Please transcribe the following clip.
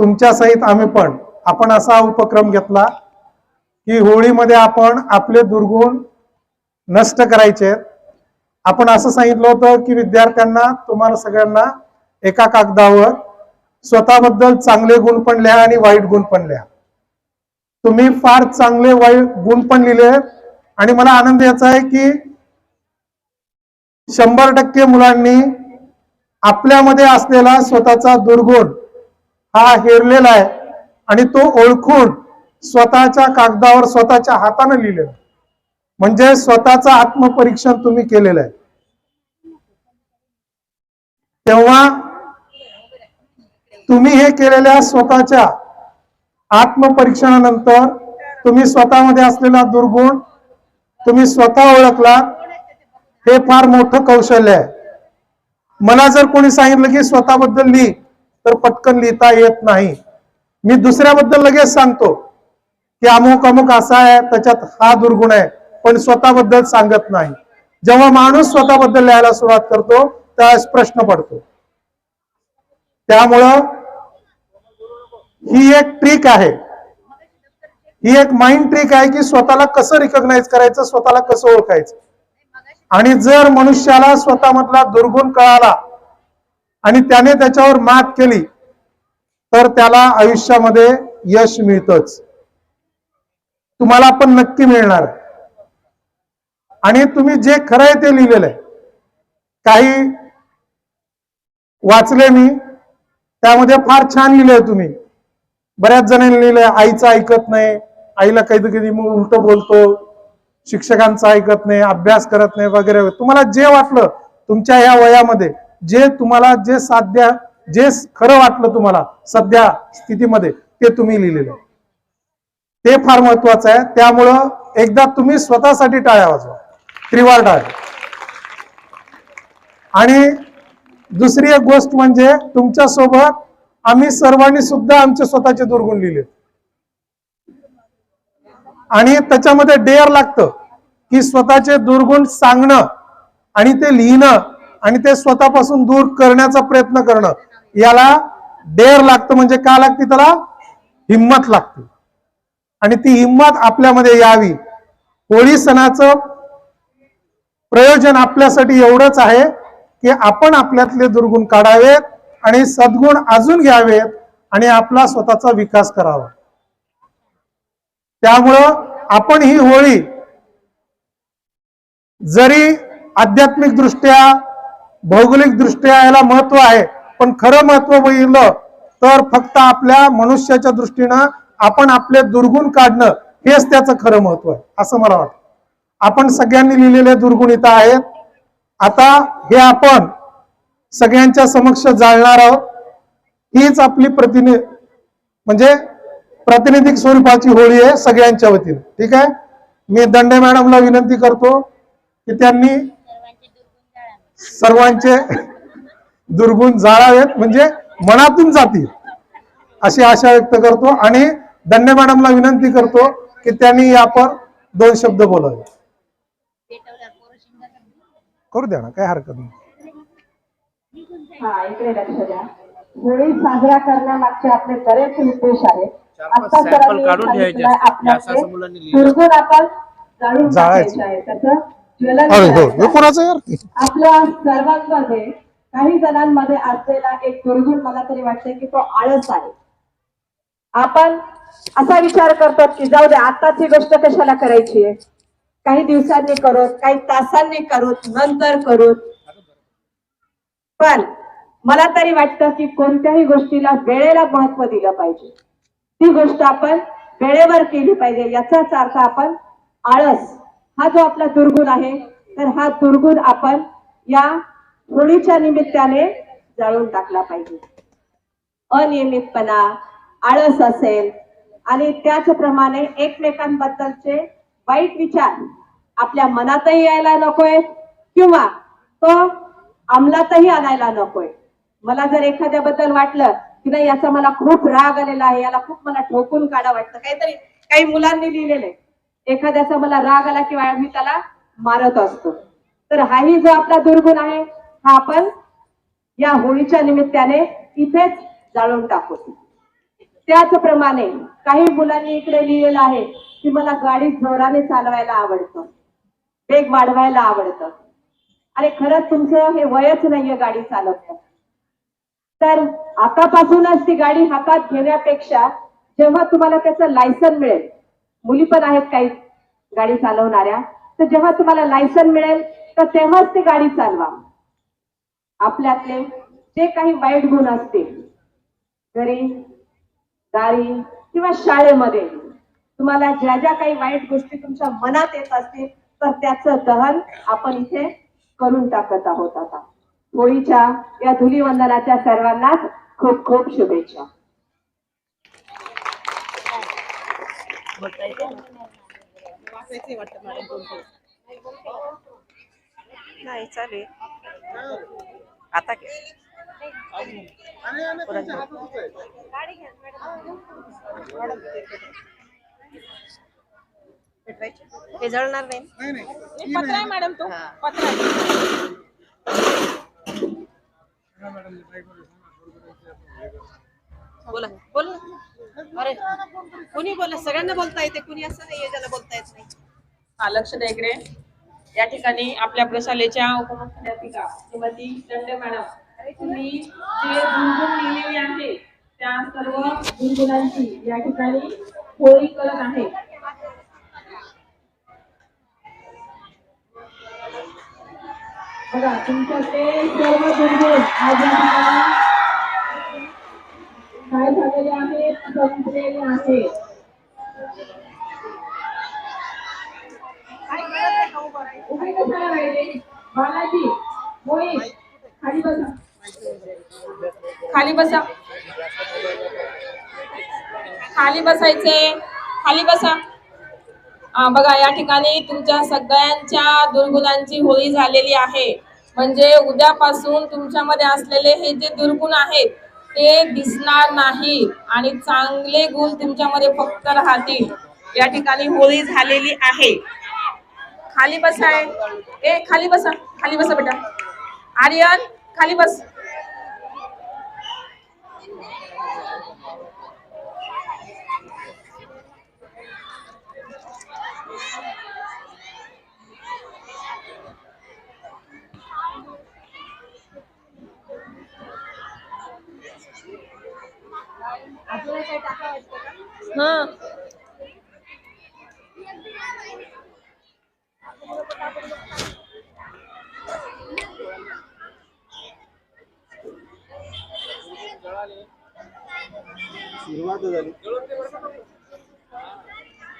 तुमच्या सहित आम्ही पण. आपण असा उपक्रम घेतला की होळीमध्ये आपण आपले दुर्गुण नष्ट करायचे. आपण असं सांगितलं होतं की विद्यार्थ्यांना तुम्हाला सगळ्यांना एका कागदावर स्वतःबद्दल चांगले गुण पण लिहा आणि वाईट गुण पण लिहा. तुम्ही फार चांगले वाईट गुण पण लिहिले आणि मला आनंद याचा आहे की शंभर टक्के मुलांनी आपल्यामध्ये असलेला स्वतःचा दुर्गुण हा हेरलेला आहे. आणि तो ओळखून स्वतःच्या कागदावर स्वतःच्या हाताने लिहिलेला म्हणजे स्वतःचं आत्मपरीक्षण तुम्ही केलेलं आहे. तेव्हा तुम्ही हे केलेल्या स्वतःच्या आत्मपरीक्षणानंतर तुम्ही स्वतःमध्ये असलेला दुर्गुण तुम्ही स्वतः ओळखला हे फार मोठं कौशल्य आहे. मला जर कोणी सांगितलं की स्वतःबद्दल लिही तर पटकन लिहिता येत नाही. मी दुसऱ्याबद्दल लगेच सांगतो की अमुक अमुक असा आहे त्याच्यात हा दुर्गुण आहे पण स्वतःबद्दल सांगत नाही. जेव्हा माणूस स्वतःबद्दल लिहायला सुरुवात करतो त्यावेळेस प्रश्न पडतो. त्यामुळं ही एक ट्रिक आहे. ही एक माइंड ट्रिक आहे की स्वतःला कसं रिकॉग्नाइज करायचं स्वतःला कसं ओळखायचं? आणि जर मनुष्याला स्वतःमधला दुर्गुण कळाला आणि त्याने त्याच्यावर मात केली तर त्याला आयुष्यामध्ये यश मिळतच. तुम्हाला पण नक्की मिळणार. आणि तुम्ही जे खरं आहे ते लिहिलेलं आहे. काही वाचले मी त्यामध्ये फार छान लिहिलंय तुम्ही. बऱ्याच जणांनी लिहिलंय आईचं ऐकत नाही आईला कधी कधी मग उलट बोलतो शिक्षकांचं ऐकत नाही अभ्यास करत नाही वगैरे. तुम्हाला जे वाटलं तुमच्या या वयामध्ये जे तुम्हाला जे साध्य जे खरं वाटलं तुम्हाला सध्या स्थितीमध्ये ते तुम्ही लिहिलेलं ते फार महत्वाचं आहे. त्यामुळं एकदा तुम्ही स्वतःसाठी टाळ्या वाजवा. त्रिवार टाळ्या आणि दुसरी एक गोष्ट म्हणजे तुमच्यासोबत आम्ही सर्वांनी सुद्धा आमचे स्वतःचे दुर्गुण लिहिले. आणि त्याच्यामध्ये डेअर लागतं की स्वतःचे दुर्गुण सांगणं आणि ते लिहिणं आणि ते स्वतःपासून दूर करण्याचा प्रयत्न करणं याला डेअर लागतं म्हणजे का लागते त्याला? हिंमत लागते. आणि ती हिंमत आपल्यामध्ये यावी. होळी सणाचं प्रयोजन आपल्यासाठी एवढंच आहे की आपण आपल्यातले दुर्गुण काढावेत आणि सद्गुण अजून घ्यावेत आणि आपला स्वतःचा विकास करावा. त्यामुळं आपण ही होळी जरी आध्यात्मिक दृष्ट्या भौगोलिक दृष्ट्या याला महत्त्व आहे. पण खरं महत्त्व बघितलं तर फक्त आपल्या मनुष्याच्या दृष्टीनं आपण आपले दुर्गुण काढणं हेच त्याचं खरं महत्त्व आहे असं मला वाटतं. आपण सगळ्यांनी लिहिलेले दुर्गुण इथं आहेत. आता हे आपण सगळ्यांच्या समक्ष जाळणार आहोत. हीच आपली प्रतिनि म्हणजे प्रातिनिधिक स्वरूपाची होळी आहे सगळ्यांच्या वतीनं. ठीक आहे? मी दंडे मॅडमला विनंती करतो की त्यांनी सर्वांचे दुर्गुण जाळावेत म्हणजे मनातून जातील अशी आशा व्यक्त करतो आणि दंडे मॅडमला विनंती करतो की त्यांनी यापर दोन शब्द बोलावे. करू द्या ना काय हरकत नाही. हा इकडे लक्ष द्या. होळी साजरा करण्यामागचे आपले बरेच उद्देश आहेत. आता आपण जाळून जाळायचे. आहे. त्याचं ज्वलन अरे हो हे. कोणाचं यार? आपल्या सर्वांमध्ये काही जणांमध्ये असलेला एक दुर्गुण मला तरी वाटते की तो आळस आहे. आपण असा विचार करतो की जाऊ दे आताची गोष्ट कशाला करायची आहे? काही दिवसांनी करूत काही तासांनी करूत नंतर करूत. पण मला तरी वाटतं की कोणत्याही गोष्टीला वेळेला महत्त्व दिलं पाहिजे. ती गोष्ट आपण वेळेवर केली पाहिजे याचाच अर्थ आपण आळस. हा जो आपला दुर्गुण आहे तर हा दुर्गुण आपण या होळीच्या निमित्ताने जाळून टाकला पाहिजे. अनियमितपणा आळस असेल आणि त्याचप्रमाणे एकमेकांबद्दलचे वाईट विचार आपल्या मनातही यायला नकोय किंवा तो अंमलातही आणायला नकोय. मला जर एखाद्याबद्दल वाटलं की नाही याचा मला खूप राग आलेला आहे याला खूप मला ठोकून काढा वाटतं. काहीतरी काही मुलांनी लिहिलेलं आहे. एखाद्याचा मला राग आला किंवा मी त्याला मारत असतो. तर हाही जो आपला दुर्गुण आहे हा आपण या होळीच्या निमित्ताने इथेच जाळून टाकू. त्याचप्रमाणे काही मुलांनी इकडे लिहिलेलं आहे की मला गाडी जोराने चालवायला आवडतं. वेग वाढवायला आवडतं. अरे खरंच तुमचं हे वयच नाहीये गाडी चालवत. तर आतापासूनच ती गाडी हातात घेण्यापेक्षा जेव्हा तुम्हाला त्याचं लायसन मिळेल मुली पण आहेत काही गाडी चालवणाऱ्या. तर जेव्हा तुम्हाला लायसन मिळेल तर तेव्हाच ते गाडी चालवा. आपल्यातले जे काही वाईट गुण असतील घरी दारी किंवा शाळेमध्ये तुम्हाला ज्या ज्या काही वाईट गोष्टी तुमच्या मनात येत असतील तर त्याचं दहन आपण इथे करून टाकत आहोत आता. होळीच्या या धुलीवंदनाच्या सर्वांनाच खूप खूप शुभेच्छा. नाही चालेल आता काय? हे जळणार नाही? पत्र आहे मॅडम तो. पत्र आहे बोला बोल. ना. अरे कुणी बोला? सगळ्यांना बोलता येते कुणी असं नाही ज्याला बोलता येत नाही. हा लक्ष द्या इकडे. या ठिकाणी आपल्या प्रशालेच्या उपमुख्याध्यापिका श्रीमती दंडे मॅडम. तुम्ही जे गुणगुण लिहिलेले आहे त्या सर्व गुणगुणांची या ठिकाणी होळी करत आहे. बघा तुमच्या ते सर्व गुणगुण आज काय झालेले आहेत संपलेले आहेत उभे कशाला राहिले? बालाजी मोहित खाली बसा. खाली बसा. खाली बसायचे. खाली बसा. बघा या ठिकाणी तुमच्या सगळ्यांच्या दुर्गुणांची होळी झालेली आहे. म्हणजे उद्यापासून तुमच्यामध्ये असलेले हे जे दुर्गुण आहेत ते दिसणार नाही. आणि चांगले गुण तुमच्यामध्ये फक्त राहतील. या ठिकाणी होळी झालेली आहे. खाली बसाय ए खाली बसा. खाली बसा बेटा. आर्यन खाली बस. हा सुरुवात झाली